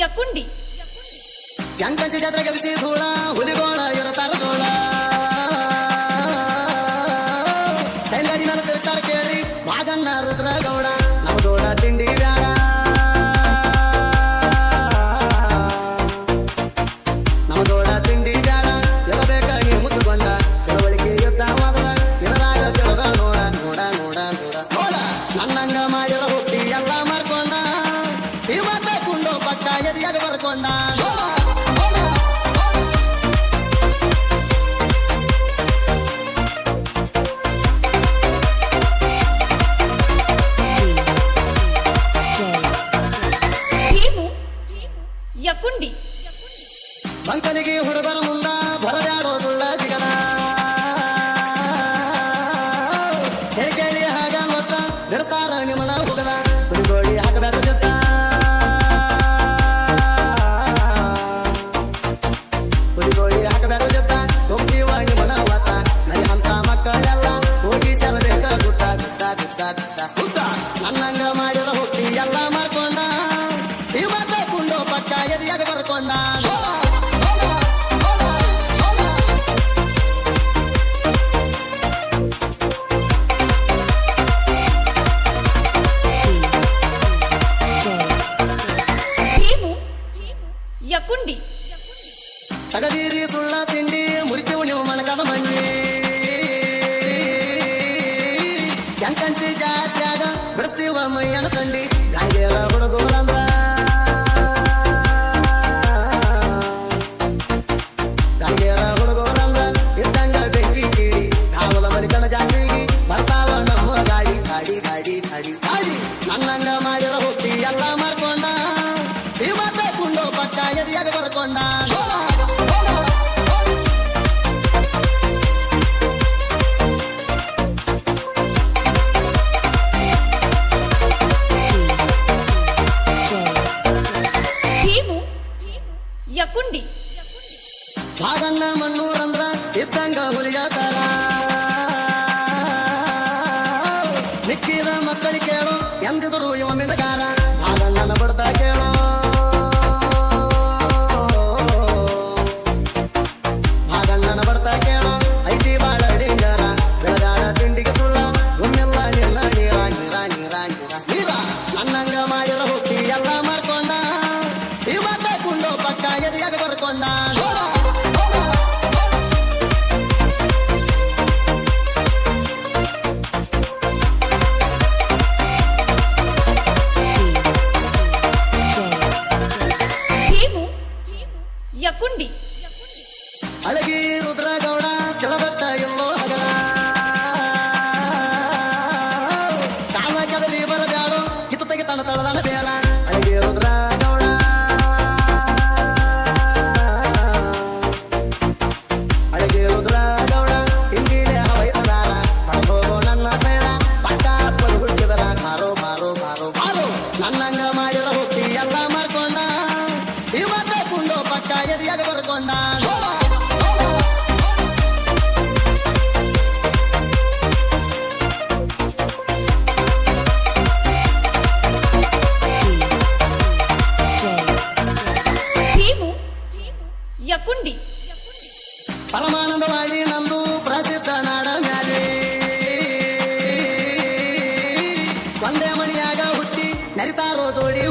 ಯಕುಂಡಿ ಯಂಕಂಚ ಜಾತ್ರೆಗೆ ಬಿಸಿ ಧೂಳ ಹುಲಿಗೋಳ ಇರತಾರ ಗೋಳ ಚಂದಡಿ ನರ ತಿರ್ತಾರ ಕೇಳಿ ಮಾಗಣ್ಣ ರುದ್ರಗೌಡ கொண்டான் ಯಕುಂಡಿ ತಗದೀರಿ ಸುಳ್ಳ ತಿಂಡಿ ಮುರಿತೇವು ನೀವು ಮನಕದ ಮಂಡಿ ಎಂಕಂಚಿ ಜಾತ್ಯಾಗ ಬಿಡಿಸ್ತೀವ ಮೈಯನ ತಂಡಿ ಗಾಯಗಳ ಹುಡುಗೂರಂದ ರಂಗ ಮಣ್ಣೂರಂದ್ರ ಇದ್ದಂಗ ಹುಲಿಗಾತಾರ ನಿಕ್ಕಿದ ಮಕ್ಕಳಿಗೆ ಕೇಳು ಎಂದಿದ್ರು ಇವ ಮಿಂಡಗಾರ que o ಪುಂಡಿ ಪರಮಾನಂದವಾಡಿ ನಂದು ಪ್ರಸಿದ್ಧ ನಾಡ ಮ್ಯಾಲೆ ಒಂದೇ ಮನೆಯಾಗ ಹುಟ್ಟಿ ನರಿತಾರೋ ಜೋಡಿ